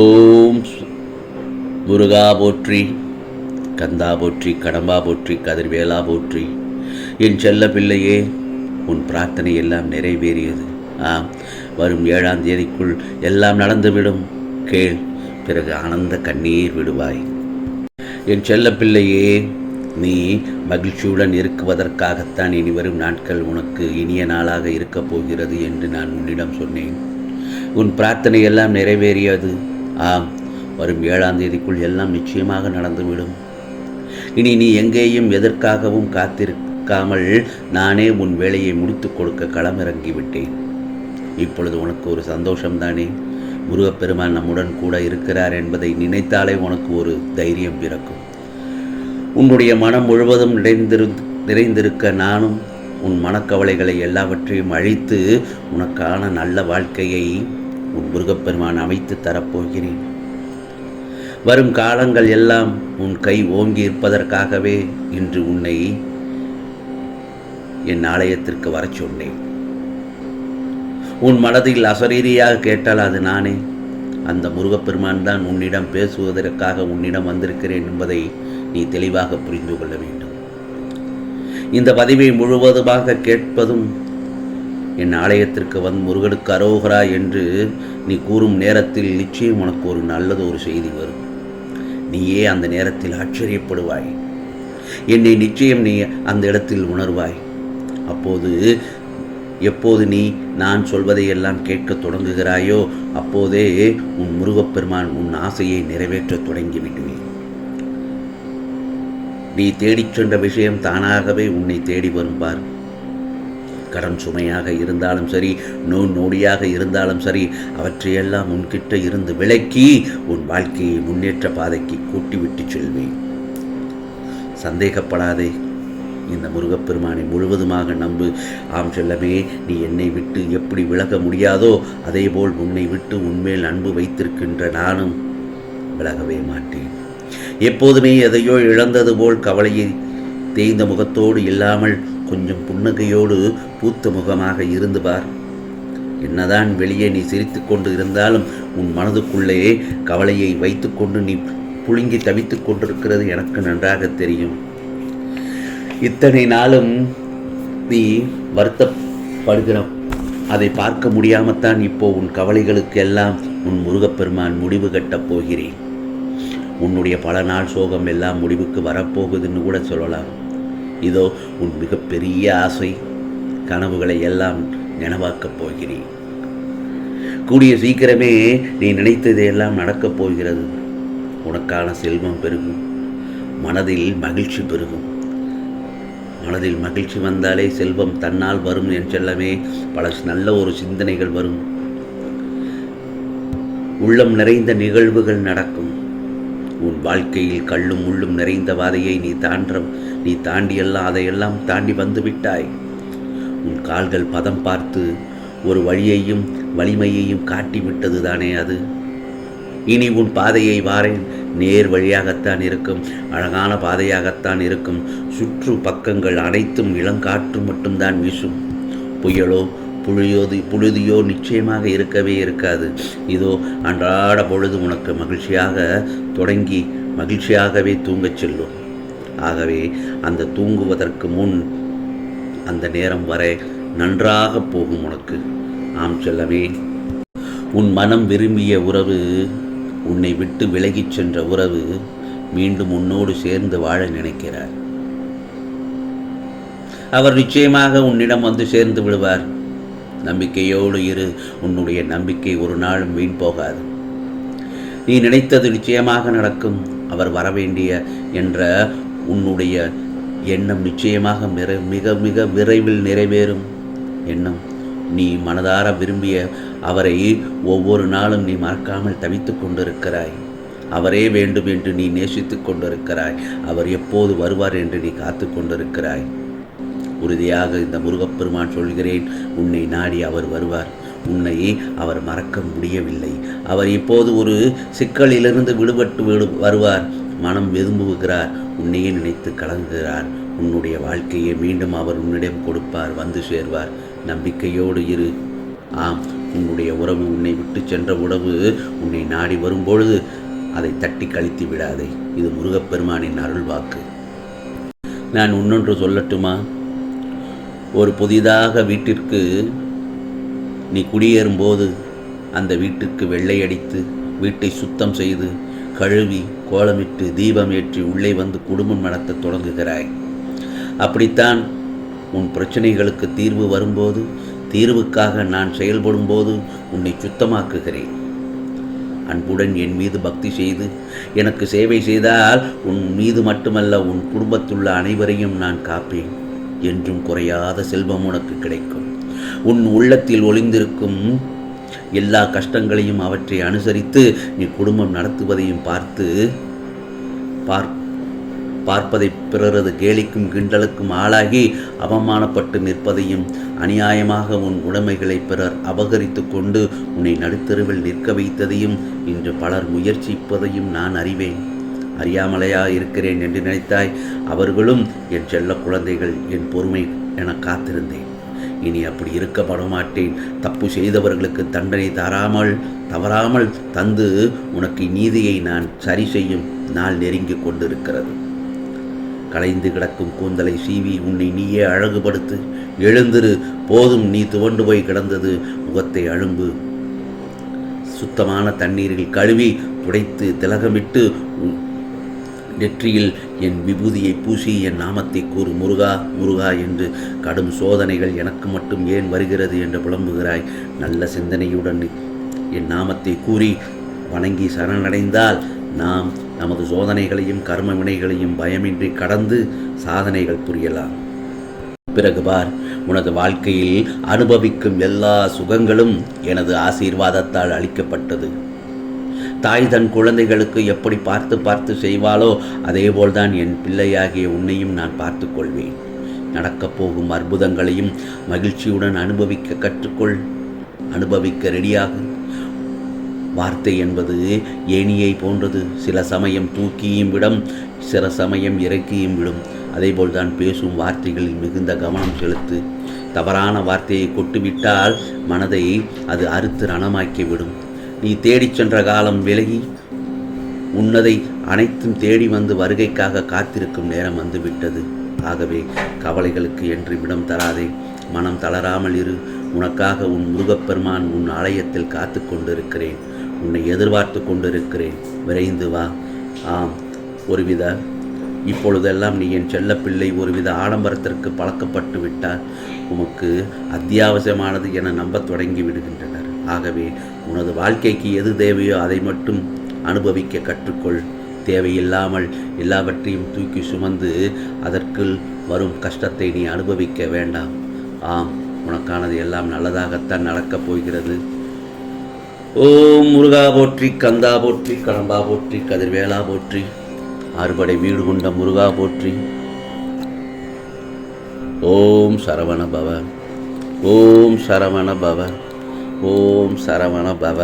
ஓம் முருகா போற்றி கந்தா போற்றி கடம்பா போற்றி கதிர்வேலா போற்றி. என் செல்ல பிள்ளையே உன் பிரார்த்தனை எல்லாம் நிறைவேறியது. ஆம் வரும் ஏழாம் தேதிக்குள் எல்லாம் நடந்துவிடும். கேள் பிறகு ஆனந்த கண்ணீர் விடுவாய். என் செல்ல பிள்ளையே நீ மகிழ்ச்சியுடன் இருக்குவதற்காகத்தான் இனி வரும் நாட்கள் உனக்கு இனிய நாளாக இருக்கப் போகிறது என்று நான் உன்னிடம் சொன்னேன். உன் பிரார்த்தனை எல்லாம் நிறைவேறியது. ஆம் வரும் ஏழாம் தேதிக்குள் எல்லாம் நிச்சயமாக நடந்துவிடும். இனி நீ எங்கேயும் எதற்காகவும் காத்திருக்காமல் நானே உன் வேலையை முடித்துக் கொடுக்க களமிறங்கிவிட்டேன். இப்பொழுது உனக்கு ஒரு சந்தோஷம்தானே? முருகப்பெருமான் நம்முடன் கூட இருக்கிறார் என்பதை நினைத்தாலே உனக்கு ஒரு தைரியம் பிறக்கும். உன்னுடைய மனம் முழுவதும் நிறைந்திரு நிறைந்திருக்க நானும் உன் மனக்கவலைகளை எல்லாவற்றையும் அழித்து உனக்கான நல்ல வாழ்க்கையை உன் முருகப்பெருமான் அமைத்து தரப்போகிறேன். வரும் காலங்கள் எல்லாம் உன் கை ஓங்கி இருப்பதற்காகவே இன்று உன்னை என் ஆலயத்திற்கு வர சொன்னேன். உன் மனதில் அசரீரியாக கேட்டால் அது நானே. அந்த முருகப்பெருமான் தான் உன்னிடம் பேசுவதற்காக உன்னிடம் வந்திருக்கிறேன் என்பதை நீ தெளிவாக புரிந்து கொள்ள வேண்டும். இந்த பதிவை முழுவதுமாக கேட்பதும் என் ஆலயத்திற்கு வந்து முருகனுக்கு அரோகரா என்று நீ கூறும் நேரத்தில் நிச்சயம் உனக்கு ஒரு நல்லது ஒரு செய்தி வரும். நீயே அந்த நேரத்தில் ஆச்சரியப்படுவாய். என்னை நிச்சயம் நீ அந்த இடத்தில் உணர்வாய். அப்போது எப்போது நீ நான் சொல்வதையெல்லாம் கேட்கத் தொடங்குகிறாயோ அப்போதே உன் முருகப்பெருமான் உன் ஆசையை நிறைவேற்றத் தொடங்கிவிடுவேன். நீ தேடிச் சென்ற விஷயம் தானாகவே உன்னை தேடி வரும்பார் கடன் சுமையாக இருந்தாலும் சரி நோய் நோடியாக இருந்தாலும் சரி அவற்றையெல்லாம் உன்கிட்ட இருந்து விலக்கி உன் வாழ்க்கையை முன்னேற்ற பாதைக்கு கூட்டிவிட்டு செல்வேன். சந்தேகப்படாதே. இந்த முருகப்பெருமானை முழுவதுமாக நம்பு. ஆம் செல்லமே நீ என்னை விட்டு எப்படி விலக முடியாதோ அதேபோல் உன்னை விட்டு உன்மேல் அன்பு வைத்திருக்கின்ற நானும் விலகவே மாட்டேன். எப்போதுமே எதையோ இழந்தது போல் கவலையை தேய்ந்த முகத்தோடு இல்லாமல் கொஞ்சம் புன்னகையோடு பூத்த முகமாக இருந்து பார். என்னதான் வெளியே நீ சிரித்துக் கொண்டு இருந்தாலும் உன் மனதுக்குள்ளே கவலையை வைத்துக்கொண்டு நீ புழுங்கி தவித்துக் கொண்டிருக்கிறது எனக்கு நன்றாக தெரியும். இத்தனை நாளும் நீ வருத்தப்படுகிற அதை பார்க்க முடியாமத்தான் இப்போ உன் கவலைகளுக்கு எல்லாம் உன் முருகப்பெருமான் முடிவு கட்டப் போகிறேன். உன்னுடைய பல நாள் சோகம் எல்லாம் முடிவுக்கு வரப்போகுதுன்னு கூட சொல்லலாம். இதோ உன் மிகப்பெரிய ஆசை. கனவுகளை எல்லாம் நினைவாக்கப் போகிறேன். கூடிய சீக்கிரமே நீ நினைத்தது எல்லாம் நடக்கப் போகிறது. உனக்கான செல்வம் பெருகும். மனதில் மகிழ்ச்சி பெருகும். மனதில் மகிழ்ச்சி வந்தாலே செல்வம் தன்னால் வரும் என் செல்லமே. பல நல்ல ஒரு சிந்தனைகள் வரும். உள்ளம் நிறைந்த நிகழ்வுகள் நடக்கும். உன் வாழ்க்கையில் கள்ளும் முள்ளும் நிறைந்த வாதையை நீ தாண்ட நீ தாண்டியெல்லாம் அதையெல்லாம் தாண்டி வந்து விட்டாய் உன் கால்கள் பதம் பார்த்து ஒரு வழியையும் வலிமையையும் காட்டிவிட்டது தானே அது. இனி உன் பாதையை வாரேன். நேர் வழியாகத்தான் இருக்கும் அழகான பாதையாகத்தான் இருக்கும். சுற்று பக்கங்கள் அனைத்தும் இளங்காற்று மட்டும்தான் வீசும். புயலோ புழுயோது புழுதியோ நிச்சயமாக இருக்கவே இருக்காது. இதோ அன்றாட பொழுது உனக்கு மகிழ்ச்சியாக தொடங்கி மகிழ்ச்சியாகவே தூங்கச் செல்லும். ஆகவே அந்த தூங்குவதற்கு முன் அந்த நேரம் வரை நன்றாக போகும் உனக்கு. ஆம் செல்லமே உன் மனம் விரும்பிய உறவு உன்னை விட்டு விலகிச் சென்ற உறவு மீண்டும் உன்னோடு சேர்ந்து வாழ நினைக்கிறார். அவர் நிச்சயமாக உன்னிடம் வந்து சேர்ந்து விடுவார். நம்பிக்கையோடு இரு உன்னுடைய நம்பிக்கை ஒரு நாளும் வீண் போகாது. நீ நினைத்தது நிச்சயமாக நடக்கும். அவர் வரவேண்டிய என்ற உன்னுடைய எண்ணம் நிச்சயமாக மிக மிக மிக விரைவில் நிறைவேறும் எண்ணம். நீ மனதார விரும்பிய அவரை ஒவ்வொரு நாளும் நீ மறக்காமல் தவித்துக் கொண்டிருக்கிறாய். அவரே வேண்டும் என்று நீ நேசித்துக் கொண்டிருக்கிறாய். அவர் எப்போது வருவார் என்று நீ காத்து கொண்டிருக்கிறாய். உறுதியாக இந்த முருகப்பெருமான் சொல்கிறேன் உன்னை நாடி அவர் வருவார். உன்னை அவர் மறக்க முடியவில்லை. அவர் இப்போது ஒரு சிக்கலிலிருந்து விடுபட்டு விடு வருவார். மனம் விரும்புகிறார் உன்னையே நினைத்து கலங்குகிறார். உன்னுடைய வாழ்க்கையை மீண்டும் அவர் உன்னிடம் கொடுப்பார் வந்து சேர்வார். நம்பிக்கையோடு இரு. ஆம் உன்னுடைய உறவு உன்னை விட்டு சென்ற உறவு உன்னை நாடி வரும்பொழுது அதை தட்டி கழித்து விடாதே. இது முருகப்பெருமானின் அருள் வாக்கு. நான் இன்னொன்று சொல்லட்டுமா? ஒரு புதிதாக வீட்டிற்கு நீ குடியேறும்போது அந்த வீட்டுக்கு வெள்ளை அடித்து வீட்டை சுத்தம் செய்து கழுவி கோலமிட்டு தீபம் ஏற்றி உள்ளே வந்து குடும்பம் நடத்த தொடங்குகிறாய். அப்படித்தான் உன் பிரச்சனைகளுக்கு தீர்வு வரும்போது தீர்வுக்காக நான் செயல்படும்போது உன்னை சுத்தமாக்குகிறேன். அன்புடன் என் மீது பக்தி செய்து எனக்கு சேவை செய்தால் உன் மீது மட்டுமல்ல உன் குடும்பத்துள்ள அனைவரையும் நான் காப்பேன். என்றும் குறையாத செல்வம் உனக்கு கிடைக்கும். உன் உள்ளத்தில் ஒளிந்திருக்கும் எல்லா கஷ்டங்களையும் அவற்றை அனுசரித்து நீ குடும்பம் நடத்துவதையும் பார்த்து பார் பார்ப்பதை பிறரது கேலிக்கும் கிண்டலுக்கும் ஆளாகி அவமானப்பட்டு நிற்பதையும் அநியாயமாக உன் உடைமைகளை பிறர் அபகரித்து கொண்டு உன்னை நடுத்தருவில் நிற்க வைத்ததையும் இன்று பலர் முயற்சிப்பதையும் நான் அறிவேன். அறியாமலையா இருக்கிறேன் என்று நினைத்தாய் அவர்களும் என் செல்ல குழந்தைகள் என் பொறுமை என காத்திருந்தேன். இனி அப்படி இருக்கப்பட மாட்டேன் தப்பு செய்தவர்களுக்கு தண்டனை தராமல் தவறாமல் தந்து உனக்கு நீதியை நான் சரி செய்யும் நாள் நெருங்கிக் கொண்டிருக்கிறது. கலைந்து கிடக்கும் கூந்தலை சீவி உன்னை நீயே அழகுபடுத்து எழுந்திரு போதும் நீ துவண்டு போய் கிடந்தது முகத்தை அழும்பு. சுத்தமான தண்ணீரில் கழுவி துடைத்து திலகமிட்டு நெற்றியில் என் விபூதியை பூசி என் நாமத்தை கூறு முருகா முருகா என்று கடும் சோதனைகள் எனக்கு மட்டும் ஏன் வருகிறது என்று புலம்புகிறாய்? நல்ல சிந்தனையுடன் என் நாமத்தை கூறி வணங்கி சரணடைந்தால் நாம் நமது சோதனைகளையும் கர்ம வினைகளையும் பயமின்றி கடந்து சாதனைகள் புரியலாம். பிறகு பார் உனது வாழ்க்கையில் அனுபவிக்கும் எல்லா சுகங்களும் எனது ஆசீர்வாதத்தால் அளிக்கப்பட்டது. தாய் தன் குழந்தைகளுக்கு எப்படி பார்த்து பார்த்து செய்வாளோ அதேபோல்தான் என் பிள்ளையாகிய உன்னையும் நான் பார்த்து கொள்வேன் நடக்கப் போகும் அற்புதங்களையும் மகிழ்ச்சியுடன் அனுபவிக்க கற்றுக்கொள். அனுபவிக்க ரெடியாகு. வார்த்தை என்பது ஏணியை போன்றது. சில சமயம் தூக்கியும் விடும் சில சமயம் இறக்கியும் விடும். அதேபோல் தான் பேசும் வார்த்தைகளில் மிகுந்த கவனம் செலுத்து. தவறான வார்த்தையை கொட்டுவிட்டால் மனதை அது அறுத்து ரணமாக்கிவிடும். நீ தேடிச் சென்ற காலம் விலகி உன்னதை அனைத்தும் தேடி வந்து வருகைக்காக காத்திருக்கும் நேரம் வந்துவிட்டது. ஆகவே கவலைகளுக்கு என்று இடம் தராதே மனம் தளராமல் இரு. உனக்காக உன் முருகப்பெருமான் உன் ஆலயத்தில் காத்து கொண்டிருக்கிறேன். உன்னை எதிர்பார்த்து கொண்டிருக்கிறேன். விரைந்து வா. ஆம் ஒருவித. இப்பொழுதெல்லாம் நீ என் செல்லப்பிள்ளை ஒருவித ஆடம்பரத்திற்கு பழக்கப்பட்டு விட்டால் உமக்கு அத்தியாவசியமானது என நம்பத் தொடங்கி விடுகின்றனர் ஆகவே உனது வாழ்க்கைக்கு எது தேவையோ அதை மட்டும் அனுபவிக்க கற்றுக்கொள். தேவையில்லாமல் எல்லாவற்றையும் தூக்கி சுமந்து அதற்குள் வரும் கஷ்டத்தை நீ அனுபவிக்க வேண்டாம். ஆம் உனக்கானது எல்லாம் நல்லதாகத்தான் நடக்கப் போகிறது. ஓம் முருகா போற்றி கந்தா போற்றி கடம்பா போற்றி கதிர்வேலா போற்றி அறுபடை வீடு கொண்ட முருகா போற்றி. ஓம் சரவண பவ ஓம் சரவண பவ. ஓம் சரவண பவ.